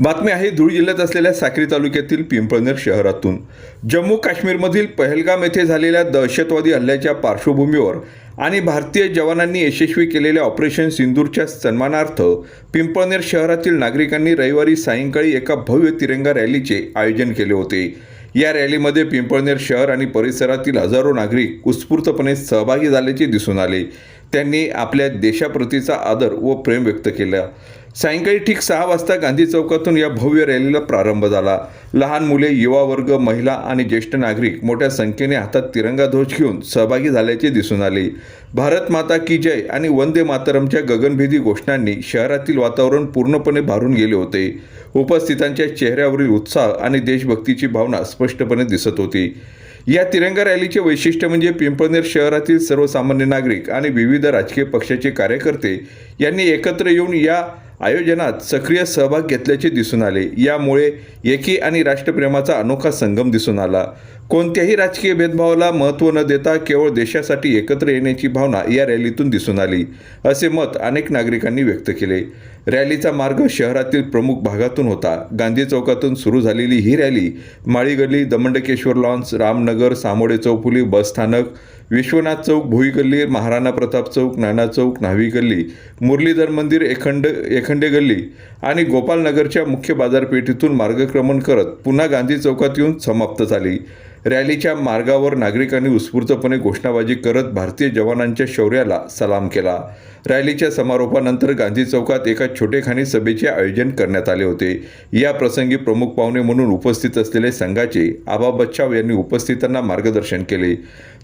बातमी आहे धुळे जिल्ह्यात असलेल्या साक्री तालुक्यातील पिंपळनेर शहरातून. जम्मू काश्मीरमधील पहलगाम येथे झालेल्या दहशतवादी हल्ल्याच्या पार्श्वभूमीवर आणि भारतीय जवानांनी यशस्वी केलेल्या ऑपरेशन सिंदूरच्या सन्मानार्थ पिंपळनेर शहरातील नागरिकांनी रविवारी सायंकाळी एका भव्य तिरंगा रॅलीचे आयोजन केले होते. या रॅलीमध्ये पिंपळनेर शहर आणि परिसरातील हजारो नागरिक उत्स्फूर्तपणे सहभागी झाल्याचे दिसून आले. त्यांनी आपल्या देशाप्रतीचा आदर व प्रेम व्यक्त केला. सायंकाळी ठीक सहा वाजता गांधी चौकातून या भव्य रॅलीला प्रारंभ झाला. लहान मुले युवा वर्ग महिला आणि ज्येष्ठ नागरिक मोठ्या संख्येने हातात तिरंगा ध्वज घेऊन सहभागी झाल्याचे दिसून आले. भारत माता की जय आणि वंदे मातरमच्या गगनभेदी घोषणांनी शहरातील वातावरण पूर्णपणे भारून गेले होते. उपस्थितांच्या चेहऱ्यावरील उत्साह आणि देशभक्तीची भावना स्पष्टपणे दिसत होती. या तिरंगा रॅलीचे वैशिष्ट्य म्हणजे पिंपळनेर शहरातील सर्वसामान्य नागरिक आणि विविध राजकीय पक्षाचे कार्यकर्ते यांनी एकत्र येऊन या आयोजनात सक्रिय सहभाग घेतल्याचे दिसून आले. यामुळे एकी आणि राष्ट्रप्रेमाचा अनोखा संगम दिसून आला. कोणत्याही राजकीय भेदभावाला महत्त्व न देता केवळ देशासाठी एकत्र येण्याची भावना या रॅलीतून दिसून आली असे मत अनेक नागरिकांनी व्यक्त केले. रॅलीचा मार्ग शहरातील प्रमुख भागातून होता. गांधी चौकातून सुरू झालेली ही रॅली माळीगल्ली दमंडकेश्वर लॉन्स रामनगर सामोडे चौफुली बसस्थानक विश्वनाथ चौक भुईगल्ली महाराणा प्रताप चौक नाना चौक न्हावी गल्ली मुरलीधर मंदिर एखंड एखंडे गल्ली आणि गोपालनगरच्या मुख्य बाजारपेठेतून मार्गक्रमण करत पुन्हा गांधी चौकात येऊन समाप्त झाली. रॅलीच्या मार्गावर नागरिकांनी उत्स्फूर्तपणे घोषणाबाजी करत भारतीय जवानांच्या शौर्याला सलाम केला. रॅलीच्या समारोपानंतर गांधी चौकात एका छोटेखानी सभेचे आयोजन करण्यात आले होते. या प्रसंगी प्रमुख पाहुणे म्हणून उपस्थित असलेले संघाचे आबा बच्चाव यांनी उपस्थितांना मार्गदर्शन केले.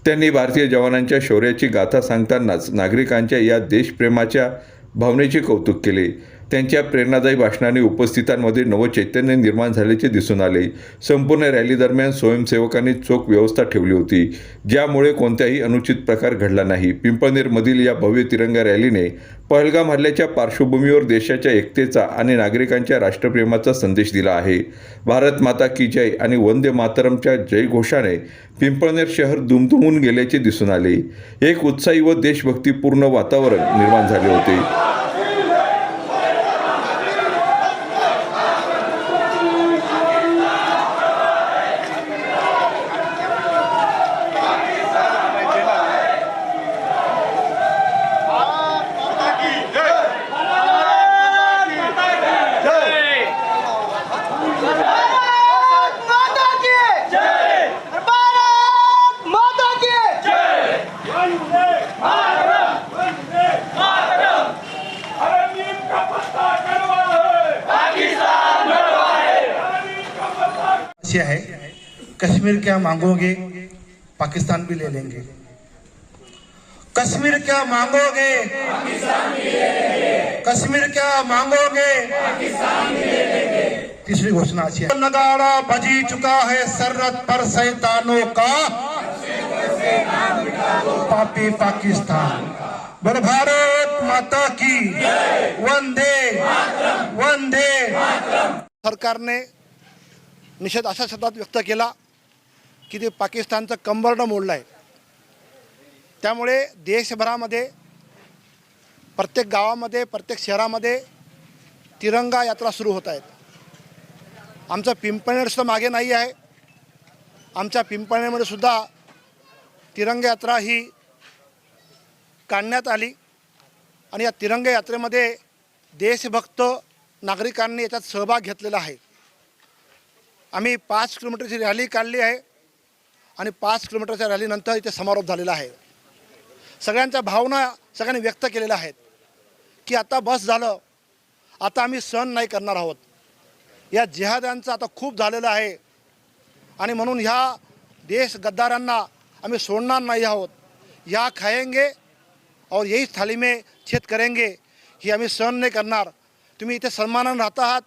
त्यांनी भारतीय जवानांच्या शौर्याची गाथा सांगतानाच नागरिकांच्या या देशप्रेमाच्या भावनेचे कौतुक केले. त्यांच्या प्रेरणादायी भाषणाने उपस्थितांमध्ये नवचैतन्य निर्माण झाल्याचे दिसून आले. संपूर्ण रॅली दरम्यान स्वयंसेवकांनी चोख व्यवस्था ठेवली होती ज्यामुळे कोणत्याही अनुचित प्रकार घडला नाही. पिंपळनेरमधील या भव्य तिरंगा रॅलीने पहलगाम हल्ल्याच्या पार्श्वभूमीवर देशाच्या एकतेचा आणि नागरिकांच्या राष्ट्रप्रेमाचा संदेश दिला आहे. भारत माता की जय आणि वंदे मातरमच्या जयघोषाने पिंपळनेर शहर दुमदुमून गेल्याचे दिसून आले. एक उत्साही व देशभक्तीपूर्ण वातावरण निर्माण झाले होते. ऐसी है कश्मीर क्या मांगोगे, पाकिस्तान भी ले लेंगे। कश्मीर क्या मांगोगे, कश्मीर क्या मांगोगे, तीसरी घोषणा अच्छी है। नगाड़ा बजी चुका है सरहद पर सैतानों का। पापी पाकिस्तान। बोल भारत माता की। वंदे वंदे। सरकारने निषेध अशा शब्दात व्यक्त केला की ते पाकिस्तानचं कंबरडं मोडलं आहे त्यामुळे देशभरामध्ये प्रत्येक गावामध्ये प्रत्येक शहरामध्ये तिरंगा यात्रा सुरू होत आहेत. आमचं पिंपळनेरसुद्धा मागे नाही आहे. आमच्या पिंपळनेरमध्ये सुद्धा तिरंगा यात्रा ही काढण्यात आली आणि या तिरंगा यात्रेमध्ये देशभक्त नागरिकांनी याच्यात सहभाग घेतलेला आहे. आम्ही पाच किलोमीटरची रॅली काढली आहे आणि पाच किलोमीटरच्या रॅलीनंतर इथे समारोप झालेला आहे. सगळ्यांच्या भावना सगळ्यांनी व्यक्त केलेल्या आहेत की आता बस झालं आता आम्ही सहन नाही करणार आहोत. या जिहाद्यांचं आता खूप झालेलं आहे आणि म्हणून ह्या देश गद्दारांना आम्ही सोडणार नाही आहोत. या खाएंगे और यही थाली में छेद करेंगे ही आम्ही सहन नाही करणार. तुम्ही इथे सन्मानानं राहत आहात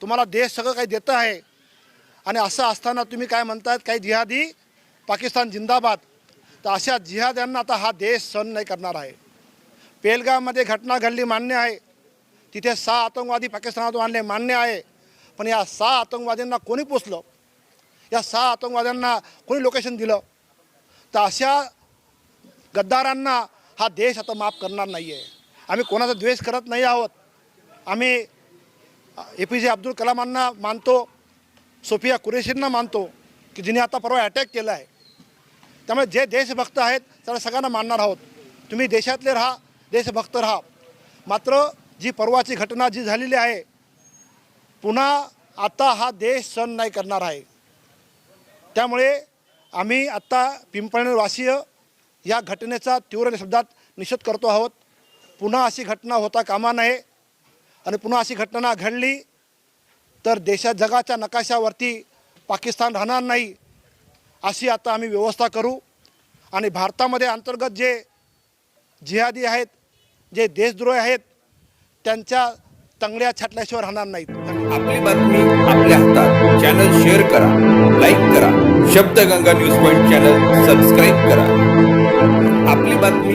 तुम्हाला देश सगळं काही देतं आहे आणि असं असताना तुम्ही काय म्हणतायत काही जिहादी पाकिस्तान जिंदाबाद. तर अशा जिहाद्यांना आता हा देश सहन नाही करणार आहे. पेलगावमध्ये घटना घडली मान्य आहे. तिथे सहा आतंकवादी पाकिस्तानातून आणले मान्य आहे. पण या सहा आतंकवाद्यांना कोणी पोचलं? या सहा आतंकवाद्यांना कोणी लोकेशन दिलं? तर अशा गद्दारांना हा देश आता माफ करणार नाही आहे आम्ही कोणाचा द्वेष करत नाही आहोत. आम्ही ए पी जे अब्दुल कलामांना मानतो. सोफिया कुरेशींना मानतो की जिने आता परवा अटॅक केला आहे त्यामुळे जे देशभक्त आहेत त्याला सगळ्यांना मानणार आहोत. तुम्ही देशातले राहा देशभक्त राहा. मात्र जी परवाची घटना जी झालेली आहे पुन्हा आता हा देश सण नाही करणार आहे. त्यामुळे आम्ही आत्ता पिंपळनेरवासीय या घटनेचा तीव्र शब्दात निषेध करतो आहोत. पुन्हा अशी घटना होता कामा नये. आणि पुन्हा अशी घटना घडली तर देशात जगाच्या नकाशावरती पाकिस्तान राहणार नाही अशी आता आम्ही व्यवस्था करू. आणि भारतामध्ये अंतर्गत जे जिहादी आहेत जे देशद्रोही आहेत त्यांच्या तंगड्या छाटल्याशिवाय राहणार नाहीत. आपली बातमी आपल्या हातात. चॅनल शेअर करा लाईक करा. Shabdganga news point channel subscribe करा. आपली बातमी